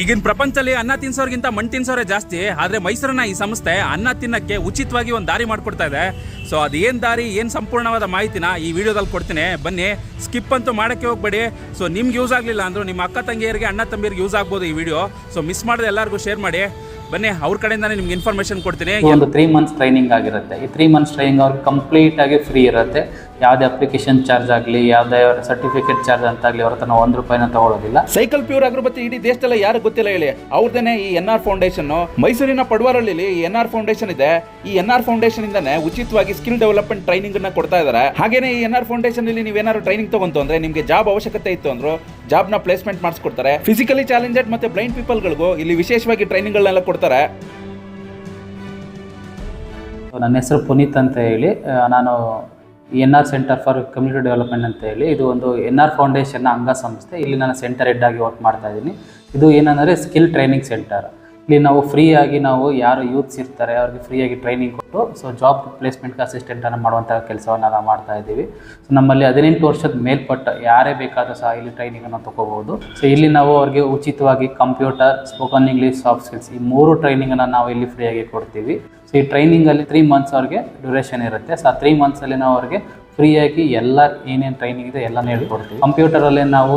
ಈಗಿನ ಪ್ರಪಂಚದಲ್ಲಿ ಅನ್ನ ತಿನ್ಸೋರ್ಗಿಂತ ಮಣ್ಣು ತಿನ್ಸೋರೇ ಜಾಸ್ತಿ, ಆದ್ರೆ ಮೈಸೂರಿನ ಈ ಸಂಸ್ಥೆ ಅನ್ನ ತಿನ್ನಕ್ಕೆ ಉಚಿತವಾಗಿ ಒಂದು ದಾರಿ ಮಾಡ್ಕೊಡ್ತಾ ಇದೆ. ಸೊ ಅದೇನ್ ದಾರಿ, ಏನು ಸಂಪೂರ್ಣವಾದ ಮಾಹಿತಿನ ಈ ವಿಡಿಯೋದಲ್ಲಿ ಕೊಡ್ತೀನಿ. ಬನ್ನಿ, ಸ್ಕಿಪ್ ಅಂತೂ ಮಾಡಕ್ಕೆ ಹೋಗ್ಬೇಡಿ. ಸೊ ನಿಮ್ಗೆ ಯೂಸ್ ಆಗಲಿಲ್ಲ ಅಂದರೂ ನಿಮ್ಮ ಅಕ್ಕ ತಂಗಿಯರಿಗೆ, ಅಣ್ಣ ತಂಬಿಯರಿಗೆ ಯೂಸ್ ಆಗ್ಬೋದು ಈ ವಿಡಿಯೋ. ಸೊ ಮಿಸ್ ಮಾಡದೆ ಎಲ್ಲರಿಗೂ ಶೇರ್ ಮಾಡಿ. ಬನ್ನಿ, ಅವ್ರ ಕಡೆಯಿಂದಾನೇ ನಿಮ್ಗೆ ಇನ್ಫಾರ್ಮೇಷನ್ ಕೊಡ್ತೀನಿ. ಒಂದು ತ್ರೀ ಮಂತ್ಸ್ ಟ್ರೈನಿಂಗ್ ಆಗಿರುತ್ತೆ. ಈ ತ್ರೀ ಮಂತ್ಸ್ ಟ್ರೈನಿಂಗ್ ಅವ್ರಿಗೆ ಕಂಪ್ಲೀಟ್ ಆಗಿ ಫ್ರೀ ಇರುತ್ತೆ. ಯಾವುದೇ ಅಪ್ಲಿಕೇಶನ್ ಚಾರ್ಜ್ ಆಗಲಿ ಯಾವುದೇ ಸರ್ಟಿಫಿಕೇಟ್ ಚಾರ್ಜ್ ಅಂತಾಗಲಿ ಅವ್ರ ತನ್ನ ಒಂದು ರೂಪಾಯಿನ ತಗೊಳ್ಳೋದಿಲ್ಲ ಸೈಕಲ್ ಪ್ಯೂರ್ ಅಗರಬತ್ತಿ ಇಡೀ ದೇಶದಲ್ಲ ಯಾರು ಗೊತ್ತಿಲ್ಲ ಹೇಳಿ. ಅವ್ರದೇನೆ ಈ ಎನ್ ಆರ್ ಫೌಂಡೇಶನ್ ಮೈಸೂರಿನ ಪಡವಾರಳ್ಳಿ ಈ ಎನ್ ಆರ್ ಫೌಂಡೇಶನ್ ಇದೆ. ಈ ಎನ್ ಆರ್ ಫೌಂಡೇಶನ್ ಇಂದಾನೆ ಉಚಿತವಾಗಿ ಸ್ಕಿಲ್ ಡೆವಲಪ್ಮೆಂಟ್ ಟ್ರೈನಿಂಗ್ ಅನ್ನ ಕೊಡ್ತಾ ಇದ್ದಾರೆ ಹಾಗೇನೆ ಈ ಎನ್ ಆರ್ ಫೌಂಡೇಶನ್ ಅಲ್ಲಿ ನೀವೇನಾದ್ರು ಟ್ರೈನಿಂಗ್ ತಗೊಂತು ಅಂದ್ರೆ ನಿಮಗೆ ಜಾಬ್ ಅವಶ್ಯಕತೆ ಇತ್ತು ಅಂದ್ರು ಜಾಬ್ನ ಪ್ಲೇಸ್ಮೆಂಟ್ ಮಾಡಿಸ್ಕೊಡ್ತಾರೆ. ಫಿಸಿಕಲಿ ಚಾಲೆಂಜೆಡ್ ಮತ್ತೆ ಬ್ಲೈಂಡ್ ಪೀಪಲ್ ಗಳಿಗೂ ಇಲ್ಲಿ ವಿಶೇಷವಾಗಿ ಟ್ರೈನಿಂಗ್ ಗಳನ್ನೆಲ್ಲ ಕೊಡ್ತಾರೆ. ನನ್ನ ಹೆಸರು ಪುನೀತ್ ಅಂತ ಹೇಳಿ. ನಾನು N R center for community development ಅಂತ ಹೇಳಿ, ಇದು ಒಂದು ಎನ್ ಆರ್ ಫೌಂಡೇಶನ್ನ ಅಂಗಸಂಸ್ಥೆ. ಇಲ್ಲಿ ನಾನು ಸೆಂಟರ್ ಹೆಡ್ ಆಗಿ ವರ್ಕ್ ಮಾಡ್ತಾ ಇದ್ದೀನಿ. ಇದು ಏನಂದರೆ ಸ್ಕಿಲ್ ಟ್ರೈನಿಂಗ್ ಸೆಂಟರ್. ಇಲ್ಲಿ ನಾವು ಫ್ರೀಯಾಗಿ ನಾವು ಯಾರು ಯೂತ್ಸ್ ಇರ್ತಾರೆ, ಅವ್ರಿಗೆ ಫ್ರೀಯಾಗಿ ಟ್ರೈನಿಂಗ್ ಕೊಟ್ಟು ಸೊ ಜಾಬ್ ಪ್ಲೇಸ್ಮೆಂಟ್ಗೆ ಅಸಿಸ್ಟೆಂಟನ್ನು ಮಾಡುವಂಥ ಕೆಲಸವನ್ನು ನಾವು ಮಾಡ್ತಾ ಇದ್ದೀವಿ. ಸೊ ನಮ್ಮಲ್ಲಿ ಹದಿನೆಂಟು ವರ್ಷದ ಮೇಲ್ಪಟ್ಟ ಯಾರೇ ಬೇಕಾದರೂ ಸಹ ಇಲ್ಲಿ ಟ್ರೈನಿಂಗನ್ನು ತೊಗೋಬೋದು ಸೊ ಇಲ್ಲಿ ನಾವು ಅವ್ರಿಗೆ ಉಚಿತವಾಗಿ computer spoken English soft skills ಈ ಮೂರು ಟ್ರೈನಿಂಗನ್ನು ನಾವು ಇಲ್ಲಿ ಫ್ರೀಯಾಗಿ ಕೊಡ್ತೀವಿ. ಸೊ ಈ ಟ್ರೈನಿಂಗಲ್ಲಿ ತ್ರೀ ಮಂತ್ಸ್ ಅವ್ರಿಗೆ ಡ್ಯೂರೇಷನ್ ಇರುತ್ತೆ. ಸೊ ಆ ತ್ರೀ ಮಂತ್ಸಲ್ಲಿ ನಾವು ಅವ್ರಿಗೆ ಫ್ರೀಯಾಗಿ ಎಲ್ಲ ಏನೇನು ಟ್ರೈನಿಂಗ್ ಇದೆ ಎಲ್ಲನೂ ಹೇಳ್ಕೊಡ್ತೀವಿ. ಕಂಪ್ಯೂಟರಲ್ಲೇ ನಾವು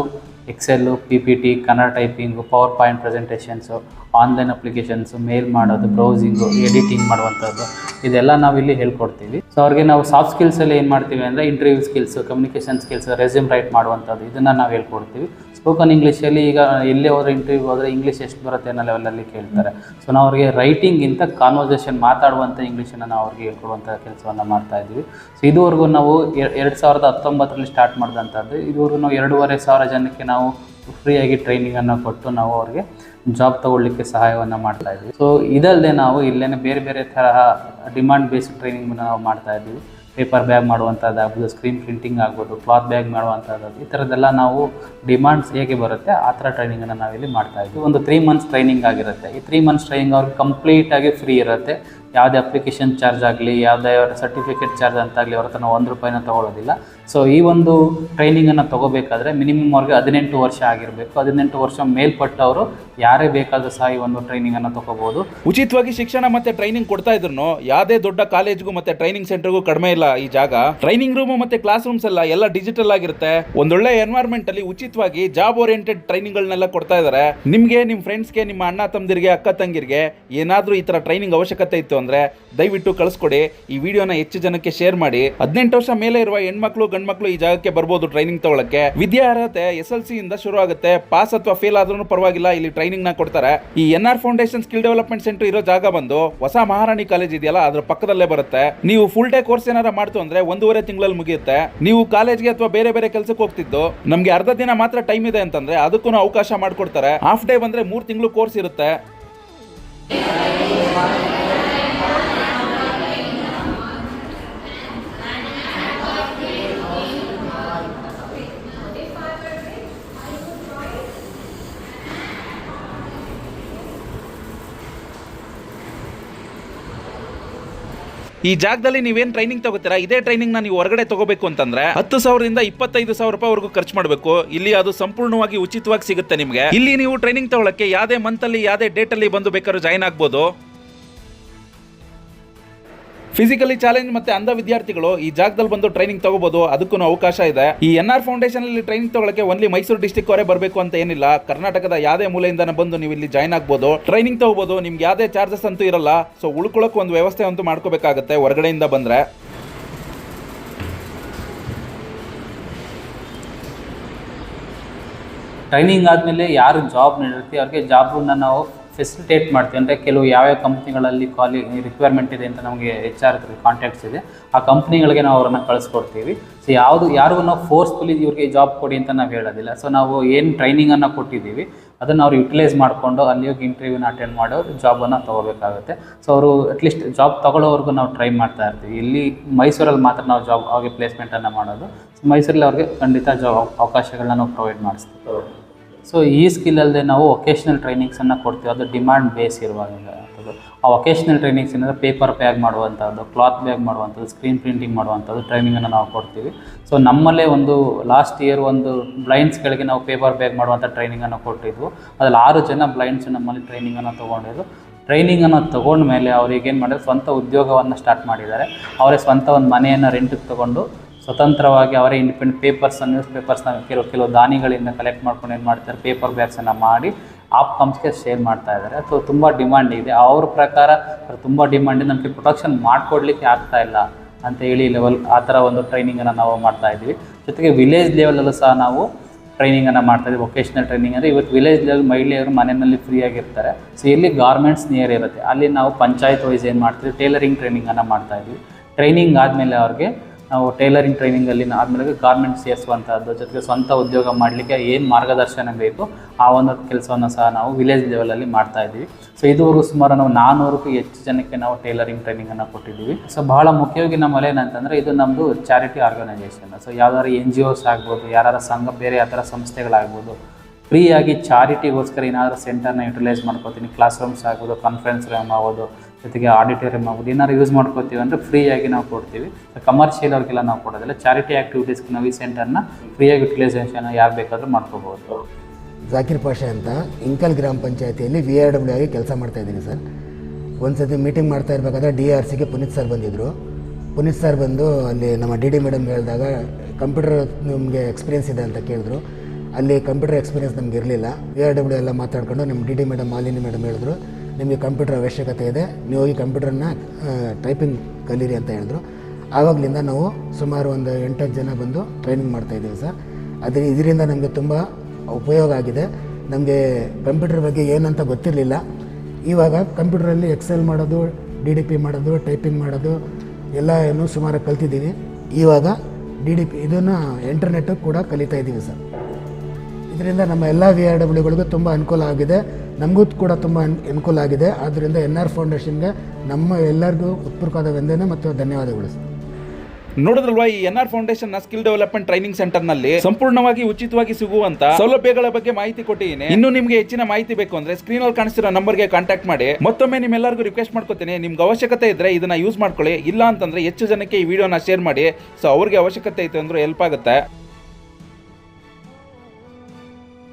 excel P P T Kannada typing power point presentations online applications mail ಮಾಡೋದು ಬ್ರೌಸಿಂಗು ಎಡಿಟಿಂಗ್ ಮಾಡುವಂಥದ್ದು. ಇದೆಲ್ಲ ನಾವು ಇಲ್ಲಿ ಹೇಳ್ಕೊಡ್ತೀವಿ. ಸೊ ಅವ್ರಿಗೆ ನಾವು ಸಾಫ್ಟ್ ಸ್ಕಿಲ್ಸಲ್ಲಿ ಏನು ಮಾಡ್ತೀವಿ ಅಂದರೆ interview skills communication skills resume write ಮಾಡುವಂಥದ್ದು. ಇದನ್ನು ನಾವು ಹೇಳ್ಕೊಡ್ತೀವಿ. ಸ್ಪೋಕನ್ ಇಂಗ್ಲೀಷಲ್ಲಿ ಈಗ ಎಲ್ಲೇ ಹೋದ್ರೆ ಇಂಟರ್ವ್ಯೂ ಹೋದರೆ ಇಂಗ್ಲೀಷ್ ಎಷ್ಟು ಬರುತ್ತೆ ಅನ್ನೋ ಲೆವೆಲಲ್ಲಿ ಕೇಳ್ತಾರೆ. ಸೊ ನಾವು ಅವ್ರಿಗೆ ರೈಟಿಂಗಿಂತ ಕಾನ್ವರ್ಸೇಷನ್ ಮಾತಾಡುವಂಥ ಇಂಗ್ಲೀಷನ್ನು ನಾವು ಅವ್ರಿಗೆ ಹೇಳ್ಕೊಡುವಂಥ ಕೆಲಸವನ್ನು ಮಾಡ್ತಾ ಇದ್ದೀವಿ. ಸೊ ಇದುವರೆಗೂ ನಾವು ಎರಡು ಸಾವಿರದ ಹತ್ತೊಂಬತ್ತರಲ್ಲಿ ಸ್ಟಾರ್ಟ್ ಮಾಡಿದಂಥದ್ದು. ಇದುವರೆಗೂ ನಾವು ಎರಡೂವರೆ ಸಾವಿರ ಜನಕ್ಕೆ ನಾವು ಫ್ರೀಯಾಗಿ ಟ್ರೈನಿಂಗನ್ನು ಕೊಟ್ಟು ನಾವು ಅವ್ರಿಗೆ ಜಾಬ್ ತಗೊಳ್ಳಿಕ್ಕೆ ಸಹಾಯವನ್ನು ಮಾಡ್ತಾ ಇದ್ದೀವಿ ಸೊ ಇದಲ್ಲದೆ ನಾವು ಇಲ್ಲೇ ಬೇರೆ ಬೇರೆ ತರಹ ಡಿಮಾಂಡ್ ಬೇಸ್ಡ್ ಟ್ರೈನಿಂಗ್ ನಾವು ಮಾಡ್ತಾ ಇದ್ವಿ. ಪೇಪರ್ ಬ್ಯಾಗ್ ಮಾಡುವಂಥದ್ದಾಗ್ಬೋದು ಸ್ಕ್ರೀನ್ ಪ್ರಿಂಟಿಂಗ್ ಆಗ್ಬೋದು ಕ್ಲಾತ್ ಬ್ಯಾಗ್ ಮಾಡುವಂಥದ್ದು, ಈ ಥರದ್ದೆಲ್ಲ ನಾವು ಡಿಮಾಂಡ್ಸ್ ಹೇಗೆ ಬರುತ್ತೆ ಆ ಥರ ಟ್ರೈನಿಂಗನ್ನು ನಾವಿಲ್ಲಿ ಮಾಡ್ತಾ ಇದ್ವಿ. ಒಂದು ತ್ರೀ ಮಂತ್ಸ್ ಟ್ರೈನಿಂಗ್ ಆಗಿರುತ್ತೆ. ಈ ತ್ರೀ ಮಂತ್ಸ್ ಟ್ರೈನಿಂಗ್ ಅವ್ರಿಗೆ ಕಂಪ್ಲೀಟಾಗಿ ಫ್ರೀ ಇರುತ್ತೆ. ಯಾವುದೇ ಅಪ್ಲಿಕೇಶನ್ ಚಾರ್ಜ್ ಆಗಲಿ, ಯಾವುದೇ ಸರ್ಟಿಫಿಕೇಟ್ ಚಾರ್ಜ್ ಅಂತಾಗಲಿ ಅವ್ರ ಹತ್ರ ನಾವು ಒಂದು ರೂಪಾಯಿನ ತಗೊಳ್ಳೋದಿಲ್ಲ ಸೊ ಈ ಒಂದು ಟ್ರೈನಿಂಗನ್ನು ತಗೋಬೇಕಾದ್ರೆ ಮಿನಿಮಮ್ ಅವ್ರಿಗೆ ಹದಿನೆಂಟು ವರ್ಷ ಆಗಿರಬೇಕು. ಹದಿನೆಂಟು ವರ್ಷ ಮೇಲ್ಪಟ್ಟವರು ಯಾರೇ ಬೇಕಾದರೂ ಸಹ ಈ ಒಂದು ಅನ್ನ ತಗೋಬಹುದು ಉಚಿತವಾಗಿ ಶಿಕ್ಷಣ ಮತ್ತೆ ಟ್ರೈನಿಂಗ್ ಕೊಡ್ತಾ ಇದ್ರು ಯಾವುದೇ ದೊಡ್ಡ ಕಾಲೇಜ್ಗೂ ಮತ್ತೆ ಟ್ರೈನಿಂಗ್ ಸೆಂಟರ್ಗೂ ಕಡಿಮೆ ಇಲ್ಲ ಈ ಜಾಗ. ಟ್ರೈನಿಂಗ್ ರೂಮ್ ಮತ್ತೆ ಕ್ಲಾಸ್ ರೂಮ್ಸ್ ಎಲ್ಲ ಎಲ್ಲ ಡಿಜಿಟಲ್ ಆಗಿರುತ್ತೆ. ಒಂದೊಳ್ಳೆ ಎನ್ವೈರ್ಮೆಂಟ್ ಅಲ್ಲಿ ಉಚಿತವಾಗಿ ಜಾಬ್ ಓರಿಯೆಂಟೆಡ್ ಟ್ರೈನಿಂಗ್ ಗಳನ್ನೆಲ್ಲ ಕೊಡ್ತಾ ಇದಾರೆ. ನಿಮ್ಗೆ, ನಿಮ್ ಫ್ರೆಂಡ್ಸ್ಗೆ ನಿಮ್ಮ ಅಣ್ಣ ತಮ್ಮದಿರಿಗೆ ಅಕ್ಕ, ತಂಗಿರಿಗೆ ಏನಾದ್ರೂ ಈ ತರ ಟ್ರೈನಿಂಗ್ ಅವಶ್ಯಕತೆ ಇತ್ತು ಅಂದ್ರೆ ದಯವಿಟ್ಟು ಕಳಿಸ್ಕೊಡಿ. ಈ ವಿಡಿಯೋನ ಹೆಚ್ಚು ಜನಕ್ಕೆ ಶೇರ್ ಮಾಡಿ. ಹದಿನೆಂಟು ವರ್ಷ ಮೇಲೆ ಇರುವ ಹೆಣ್ಮಕ್ಳು, ಗಂಡ್ಮಕ್ಳು ಈ ಜಾಗಕ್ಕೆ ಬರ್ಬೋದು ಟ್ರೈನಿಂಗ್ ತಗೊಳಕ್ಕೆ. ವಿದ್ಯಾರ್ಹತೆ ಎಸ್ ಎಲ್ ಸಿ ಇಂದ ಶುರು ಆಗುತ್ತೆ ಪಾಸ್ ಅಥವಾ ಫೇಲ್ ಆದ್ರೂ ಪರವಾಗಿಲ್ಲ. ಇಲ್ಲಿ ಟ್ರೈನಿಂಗ್ ನ ಕೊಡ್ತಾರೆ. ಈ N R foundation skill development centre ಇರೋ ಜಾಗ ಬಂದು ಹೊಸ ಮಹಾರಾಣಿ ಕಾಲೇಜ್ ಇದೆಯಲ್ಲ, ಅದ್ರ ಪಕ್ಕದಲ್ಲೇ ಬರುತ್ತೆ. ನೀವು ಫುಲ್ ಡೇ ಕೋರ್ಸ್ ಏನಾರ ಮಾಡ್ತು ಅಂದ್ರೆ ಒಂದೂವರೆ ತಿಂಗಳಲ್ಲಿ ಮುಗಿಯುತ್ತೆ. ನೀವು ಕಾಲೇಜ್ಗೆ ಅಥವಾ ಬೇರೆ ಬೇರೆ ಕೆಲಸಕ್ಕೆ ಹೋಗ್ತಿದ್ದು, ನಮ್ಗೆ ಅರ್ಧ ದಿನ ಮಾತ್ರ ಟೈಮ್ ಇದೆ ಅಂತಂದ್ರೆ ಅದಕ್ಕೂ ಅವಕಾಶ ಮಾಡಿಕೊಡ್ತಾರೆ. ಹಾಫ್ ಡೇ ಬಂದ್ರೆ ಮೂರು ತಿಂಗಳು ಕೋರ್ಸ್ ಇರುತ್ತೆ. ಈ ಜಾಗದಲ್ಲಿ ನೀವೇನು ಟ್ರೈನಿಂಗ್ ತಗೋತೀರಾ? ಇದೇ ಟ್ರೈನಿಂಗ್ನ ನೀವು ಹೊರಗಡೆ ತಗೋಬೇಕು ಅಂತಂದ್ರೆ ಹತ್ತು ಸಾವಿರದಿಂದ ಇಪ್ಪತ್ತೈದು ಸಾವಿರ ರೂಪಾಯಿವರೆಗೂ ಖರ್ಚು ಮಾಡಬೇಕು. ಇಲ್ಲಿ ಅದು ಸಂಪೂರ್ಣವಾಗಿ ಉಚಿತವಾಗಿ ಸಿಗುತ್ತೆ ನಿಮಗೆ. ಇಲ್ಲಿ ನೀವು ಟ್ರೈನಿಂಗ್ ತಗೊಳಕ್ಕೆ ಯಾವ್ದೇ ಮಂತ್ ಅಲ್ಲಿ, ಯಾವ್ದೇ ಡೇಟ್ ಅಲ್ಲಿ ಬಂದು ಬೇಕಾದ್ರೂ ಜಾಯ್ನ್ ಆಗ್ಬೋದು. ಫಿಸಿಕಲಿ ಚಾಲೆಂಜ್ ಮತ್ತೆ ಅಂಧ ವಿದ್ಯಾರ್ಥಿಗಳು ಈ ಜಾಗದಲ್ಲಿ ಬಂದು ಟ್ರೈನಿಂಗ್ ತಗೋಬಹುದು ಅದಕ್ಕೂ ಅವಕಾಶ ಇದೆ. ಈ ಎನ್ ಆರ್ ಫೌಂಡೇಶನ್ ಅಲ್ಲಿ ಟ್ರೈನಿಂಗ್ ತಗೊಳಕ್ಕೆ ಓನ್ಲಿ ಮೈಸೂರು ಡಿಸ್ಟಿಕ್ ಅವರೇ ಬರಬೇಕು ಅಂತ ಏನಿಲ್ಲ. ಕರ್ನಾಟಕದ ಯಾವುದೇ ಮೂಲೆಯಿಂದ ಬಂದು ನೀವು ಇಲ್ಲಿ ಜಾಯ್ನ್ ಆಗ್ಬೋದು. ಟ್ರೈನಿಂಗ್ ತಗೋಬಹುದು ನಿಮ್ಗೆ ಯಾವುದೇ ಚಾರ್ಜಸ್ ಅಂತೂ ಇರಲ್ಲ. ಸೊ ಉಳ್ಕೊಳಕ್ ಒಂದು ವ್ಯವಸ್ಥೆ ಅಂತೂ ಮಾಡ್ಕೋಬೇಕಾಗುತ್ತೆ ಹೊರಗಡೆಯಿಂದ ಬಂದ್ರೆ. ಟ್ರೈನಿಂಗ್ ಆದಮೇಲೆ ಯಾರು ಜಾಬ್ ನೀಡಿರ್ತೀವಿ ಅವ್ರಿಗೆ ಜಾಬನ್ನ ನಾವು ಫೆಸಿಲಿಟೇಟ್ ಮಾಡ್ತೀವಿ. ಅಂದರೆ ಕೆಲವು ಯಾವ್ಯಾವ ಕಂಪ್ನಿಗಳಲ್ಲಿ ಕ್ವಾಲಿ ರಿಕ್ವೈರ್ಮೆಂಟ್ ಇದೆ ಅಂತ ನಮಗೆ ಎಚ್ ಆರ್ ಕಾಂಟ್ಯಾಕ್ಟ್ಸ್ ಇದೆ. ಆ ಕಂಪ್ನಿಗಳಿಗೆ ನಾವು ಅವ್ರನ್ನ ಕಳಿಸ್ಕೊಡ್ತೀವಿ. ಸೊ ಯಾವುದು, ಯಾರಿಗೂ ನಾವು ಫೋರ್ಸ್ಫುಲಿ ಇವ್ರಿಗೆ ಜಾಬ್ ಕೊಡಿ ಅಂತ ನಾವು ಹೇಳೋದಿಲ್ಲ. ಸೊ ನಾವು ಏನು ಟ್ರೈನಿಂಗನ್ನು ಕೊಟ್ಟಿದ್ದೀವಿ, ಅದನ್ನು ಅವ್ರು ಯುಟಿಲೈಸ್ ಮಾಡಿಕೊಂಡು ಅಲ್ಲಿ ಹೋಗಿ ಇಂಟರ್ವ್ಯೂನ ಅಟೆಂಡ್ ಮಾಡೋ ಜಾಬನ್ನು ತೊಗೋಬೇಕಾಗುತ್ತೆ. ಸೊ ಅವರು ಅಟ್ಲೀಸ್ಟ್ ಜಾಬ್ ತೊಗೊಳ್ಳೋವರೆಗೂ ನಾವು ಟ್ರೈ ಮಾಡ್ತಾ ಇರ್ತೀವಿ. ಇಲ್ಲಿ ಮೈಸೂರಲ್ಲಿ ಮಾತ್ರ ನಾವು ಜಾಬ್ ಅವ್ರಿಗೆ ಪ್ಲೇಸ್ಮೆಂಟನ್ನು ಮಾಡೋದು. ಸೊ ಮೈಸೂರಲ್ಲಿ ಅವ್ರಿಗೆ ಖಂಡಿತ ಜಾಬ್ ಅವಕಾಶಗಳನ್ನ ನಾವು ಪ್ರೊವೈಡ್ ಮಾಡಿಸ್ತೀವಿ. ಸೊ ಈ ಸ್ಕಿಲ್ ಅಲ್ಲದೆ ನಾವು ವೊಕೇಶ್ನಲ್ ಟ್ರೈನಿಂಗ್ಸನ್ನು ಕೊಡ್ತೀವಿ. ಅದು ಡಿಮ್ಯಾಂಡ್ ಬೇಸ್ ಇರುವಾಗ ಆ ವೊಕೇಶ್ನಲ್ ಟ್ರೈನಿಂಗ್ಸ್ ಏನಂದರೆ ಪೇಪರ್ ಬ್ಯಾಗ್ ಮಾಡುವಂಥದ್ದು ಕ್ಲಾತ್ ಬ್ಯಾಗ್ ಮಾಡುವಂಥದ್ದು ಸ್ಕ್ರೀನ್ ಪ್ರಿಂಟಿಂಗ್ ಮಾಡುವಂಥದ್ದು ಟ್ರೈನಿಂಗನ್ನು ನಾವು ಕೊಡ್ತೀವಿ. ಸೊ ನಮ್ಮಲ್ಲೇ ಒಂದು ಲಾಸ್ಟ್ ಇಯರ್ ಒಂದು ಬ್ಲೈಂಡ್ಸ್ಗಳಿಗೆ ನಾವು ಪೇಪರ್ ಬ್ಯಾಗ್ ಮಾಡುವಂಥ ಟ್ರೈನಿಂಗನ್ನು ಕೊಟ್ಟಿದ್ವು. ಅದ್ರಲ್ಲಿ ಆರು ಜನ ಬ್ಲೈಂಡ್ಸ್ ನಮ್ಮಲ್ಲಿ ಟ್ರೈನಿಂಗನ್ನು ತೊಗೊಂಡಿದ್ದು ಟ್ರೈನಿಂಗನ್ನು ತೊಗೊಂಡ್ಮೇಲೆ ಅವ್ರಿಗೆ ಏನು ಮಾಡಿದ್ರು, ಸ್ವಂತ ಉದ್ಯೋಗವನ್ನು ಸ್ಟಾರ್ಟ್ ಮಾಡಿದ್ದಾರೆ. ಅವರೇ ಸ್ವಂತ ಒಂದು ಮನೆಯನ್ನು ರೆಂಟಿಗೆ ತೊಗೊಂಡು ಸ್ವತಂತ್ರವಾಗಿ ಅವರೇ ಇಂಡಿಪೆಂಡೆಂಟ್ ಪೇಪರ್ಸ್ ನ್ಯೂಸ್ ಪೇಪರ್ಸ್ನ ಕೆಲವು ಕೆಲವು ದಾನಿಗಳಿಂದ ಕಲೆಕ್ಟ್ ಮಾಡ್ಕೊಂಡು ಏನು ಮಾಡ್ತಾರೆ ಪೇಪರ್ ಬ್ಯಾಗ್ಸನ್ನು ಮಾಡಿ ಆಪ್ ಕಂಪ್ಸ್ಗೆ ಸೇಲ್ ಮಾಡ್ತಾ ಇದ್ದಾರೆ. ಸೊ ತುಂಬ ಡಿಮ್ಯಾಂಡ್ ಇದೆ. ಅವ್ರ ಪ್ರಕಾರ ತುಂಬ ಡಿಮ್ಯಾಂಡ್ ಇದೆ. ನಮಗೆ ಪ್ರೊಡಕ್ಷನ್ ಮಾಡಿಕೊಡ್ಲಿಕ್ಕೆ ಆಗ್ತಾ ಇಲ್ಲ ಅಂತ ಹೇಳಿ ಲೆವೆಲ್ ಆ ಥರ ಒಂದು ಟ್ರೈನಿಂಗನ್ನು ನಾವು ಮಾಡ್ತಾ ಇದ್ದೀವಿ. ಜೊತೆಗೆ ವಿಲೇಜ್ ಲೆವೆಲಲ್ಲೂ ಸಹ ನಾವು ಟ್ರೈನಿಂಗನ್ನು ಮಾಡ್ತಾ ಇದ್ದೀವಿ. ವೊಕೇಶ್ನಲ್ ಟ್ರೈನಿಂಗ್ ಅಂದರೆ ಇವತ್ತು ವಿಲೇಜ್ ಲೆವೆಲ್ ಮಹಿಳೆಯರು ಮನೆಯಲ್ಲಿ ಫ್ರೀ ಆಗಿರ್ತಾರೆ. ಸೊ ಇಲ್ಲಿ ಗಾರ್ಮೆಂಟ್ಸ್ ನಿಯರ್ ಇರುತ್ತೆ. ಅಲ್ಲಿ ನಾವು ಪಂಚಾಯತ್ ವೈಸ್ ಏನು ಮಾಡ್ತೀವಿ? ಟೈಲರಿಂಗ್ ಟ್ರೈನಿಂಗನ್ನು ಮಾಡ್ತಾ ಇದ್ವಿ ಟ್ರೈನಿಂಗ್ ಆದಮೇಲೆ ಅವ್ರಿಗೆ ನಾವು ಟೈಲರಿಂಗ್ ಟ್ರೈನಿಂಗಲ್ಲಿ ಆದಮೇಲೆ ಗಾರ್ಮೆಂಟ್ ಸೇರಿಸುವಂಥದ್ದು ಜೊತೆಗೆ ಸ್ವಂತ ಉದ್ಯೋಗ ಮಾಡಲಿಕ್ಕೆ ಏನು ಮಾರ್ಗದರ್ಶನ ಬೇಕು, ಆ ಒಂದು ಕೆಲಸವನ್ನು ಸಹ ನಾವು ವಿಲೇಜ್ ಲೆವೆಲಲ್ಲಿ ಮಾಡ್ತಾ ಇದ್ದೀವಿ. ಸೊ ಇದುವರೆಗೂ ಸುಮಾರು ನಾವು ನಾನ್ನೂರಕ್ಕೂ ಹೆಚ್ಚು ಜನಕ್ಕೆ ನಾವು ಟೈಲರಿಂಗ್ ಟ್ರೈನಿಂಗನ್ನು ಕೊಟ್ಟಿದ್ದೀವಿ. ಸೊ ಬಹಳ ಮುಖ್ಯವಾಗಿ ನಮ್ಮಲ್ಲಿ ಏನಂತಂದರೆ ಇದು ನಮ್ಮದು ಚಾರಿಟಿ ಆರ್ಗನೈಸೇಷನ್. ಸೊ ಯಾವ್ದಾದ್ರು ಎನ್ ಜಿ ಓಸ್ ಆಗ್ಬೋದು ಯಾರು ಸಂಘ, ಬೇರೆ ಯಾವ ಥರ ಸಂಸ್ಥೆಗಳಾಗ್ಬೋದು, ಫ್ರೀಯಾಗಿ ಚಾರಿಟಿಗೋಸ್ಕರ ಏನಾದರೂ ಸೆಂಟರ್ನ ಯುಟಿಲೈಸ್ ಮಾಡ್ಕೋತೀನಿ ಕ್ಲಾಸ್ ರೂಮ್ಸ್ ಆಗ್ಬೋದು ಕಾನ್ಫರೆನ್ಸ್ ರೂಮ್ ಆಗ್ಬೋದು ಜೊತೆಗೆ ಆಡಿಟೋರಿಯಂ ಆಗ್ಬೋದು. ಏನಾರು ಯೂಸ್ ಮಾಡ್ಕೋತೀವಿ ಅಂದರೆ ಫ್ರೀಯಾಗಿ ನಾವು ಕೊಡ್ತೀವಿ. ಕಮರ್ಷಿಯಲ್ ಅವ್ರಿಗೆಲ್ಲ ನಾವು ಕೊಡೋದಿಲ್ಲ. ಚಾರಿಟಿ ಆ್ಯಕ್ಟಿವಿಟೀಸ್ಗೆ ನಾವು ಈ ಸೆಂಟರ್ನ ಫ್ರೀಯಾಗಿ ಯುಟಿಲೈಸೇಷನ್ ಯಾರು ಬೇಕಾದರೂ ಮಾಡ್ಕೋಬೋದು. ಜಾಕಿರ್ ಪಾಷೆ ಅಂತ ಇಂಕಲ್ ಗ್ರಾಮ ಪಂಚಾಯತಿಯಲ್ಲಿ ವಿ ಆರ್ ಡಬ್ಲ್ಯೂ ಆಗಿ ಕೆಲಸ ಮಾಡ್ತಾ ಇದ್ದೀನಿ ಸರ್. ಒಂದು ಸತಿ ಮೀಟಿಂಗ್ ಮಾಡ್ತಾ ಇರಬೇಕಾದ್ರೆ ಡಿ ಆರ್ ಸಿಗೆ ಪುನೀತ್ ಸರ್ ಬಂದಿದ್ದರು ಪುನೀತ್ ಸರ್ ಬಂದು ಅಲ್ಲಿ ನಮ್ಮ ಡಿ ಡಿ ಮೇಡಮ್ ಹೇಳಿದಾಗ ಕಂಪ್ಯೂಟರ್ ನಿಮಗೆ ಎಕ್ಸ್ಪೀರಿಯನ್ಸ್ ಇದೆ ಅಂತ ಕೇಳಿದ್ರು. ಅಲ್ಲಿ ಕಂಪ್ಯೂಟರ್ ಎಕ್ಸ್ಪೀರಿಯನ್ಸ್ ನಮ್ಗೆ ಇರಲಿಲ್ಲ. ವಿ ಆರ್ ಡಬ್ಲ್ಯೂ ಎಲ್ಲ ಮಾತಾಡ್ಕೊಂಡು ನಮ್ಮ D D madam Malini madam ಹೇಳಿದ್ರು. ನಿಮಗೆ ಕಂಪ್ಯೂಟರ್ ಅವಶ್ಯಕತೆ ಇದೆ. ನೀವು ಹೋಗಿ ಕಂಪ್ಯೂಟರ್ನ ಟೈಪಿಂಗ್ ಕಲೀರಿ ಅಂತ ಹೇಳಿದ್ರು. ಆವಾಗಲಿಂದ ನಾವು ಸುಮಾರು ಒಂದು ಎಂಟತ್ತು ಜನ ಬಂದು ಟ್ರೈನಿಂಗ್ ಮಾಡ್ತಾಯಿದ್ದೀವಿ ಸರ್. ಅದು ಇದರಿಂದ ನಮಗೆ ತುಂಬ ಉಪಯೋಗ ಆಗಿದೆ. ನಮಗೆ ಕಂಪ್ಯೂಟರ್ ಬಗ್ಗೆ ಏನಂತ ಗೊತ್ತಿರಲಿಲ್ಲ. ಇವಾಗ ಕಂಪ್ಯೂಟರಲ್ಲಿ ಎಕ್ಸೆಲ್ ಮಾಡೋದು ಡಿ ಡಿ ಪಿ ಮಾಡೋದು ಟೈಪಿಂಗ್ ಮಾಡೋದು, ಎಲ್ಲ ಏನು ಸುಮಾರು ಕಲ್ತಿದ್ದೀವಿ. ಇವಾಗ ಡಿ ಡಿ ಪಿ ಇದನ್ನು ಇಂಟರ್ನೆಟ್ಟು ಕೂಡ ಕಲಿತಾ ಇದ್ದೀವಿ ಸರ್. ಇದರಿಂದ ನಮ್ಮ ಎಲ್ಲ ವಿ ಆರ್ ಡಬ್ಲ್ಯೂಗಳಿಗೂ ತುಂಬ ಅನುಕೂಲ ಆಗಿದೆ. ನಮಗೂ ಕೂಡ ತುಂಬ ಅನ್- ಅನುಕೂಲ ಆಗಿದೆ. ಆದ್ದರಿಂದ ಎನ್ ಆರ್ ಫೌಂಡೇಶನ್ಗೆ ನಮ್ಮ ಎಲ್ಲರಿಗೂ ಉತ್ಪೂರ್ವಕವಾದ ವಂದನೆ ಮತ್ತು ಧನ್ಯವಾದಗಳು ನೋಡಿದ್ರಲ್ವಾ, ಈ ಎನ್ ಆರ್ ಫೌಂಡೇಶನ್ನ ಸ್ಕಿಲ್ ಡೆವಲಪ್ಮೆಂಟ್ ಟ್ರೈನಿಂಗ್ ಸೆಂಟರ್ನಲ್ಲಿ ಸಂಪೂರ್ಣವಾಗಿ ಉಚಿತವಾಗಿ ಸಿಗುವಂತ ಸೌಲಭ್ಯಗಳ ಬಗ್ಗೆ ಮಾಹಿತಿ ಕೊಟ್ಟಿದ್ದೀನಿ ಇನ್ನು ನಿಮ್ಗೆ ಹೆಚ್ಚಿನ ಮಾಹಿತಿ ಬೇಕು ಅಂದ್ರೆ ಸ್ಕ್ರೀನ್ ಅಲ್ಲಿ ಕಾಣಿಸ್ತಿರೋ ನಂಬರ್ಗೆ ಕಾಂಟ್ಯಾಕ್ಟ್ ಮಾಡಿ. ಮತ್ತೊಮ್ಮೆ ನಿಮ್ಮೆಲ್ಲರಿಗೂ ರಿಕ್ವೆಸ್ಟ್ ಮಾಡ್ಕೊತೀನಿ, ನಿಮ್ಗೆ ಅವಶ್ಯಕತೆ ಇದ್ರೆ ಇದನ್ನ ಯೂಸ್ ಮಾಡ್ಕೊಳ್ಳಿ. ಇಲ್ಲ ಅಂತಂದ್ರೆ ಹೆಚ್ಚು ಜನಕ್ಕೆ ಈ ವಿಡಿಯೋನ ಶೇರ್ ಮಾಡಿ. ಸೊ ಅವ್ರಿಗೆ ಅವಶ್ಯಕತೆ ಐತೆ ಅಂದ್ರೆ ಹೆಲ್ಪ್ ಆಗುತ್ತೆ.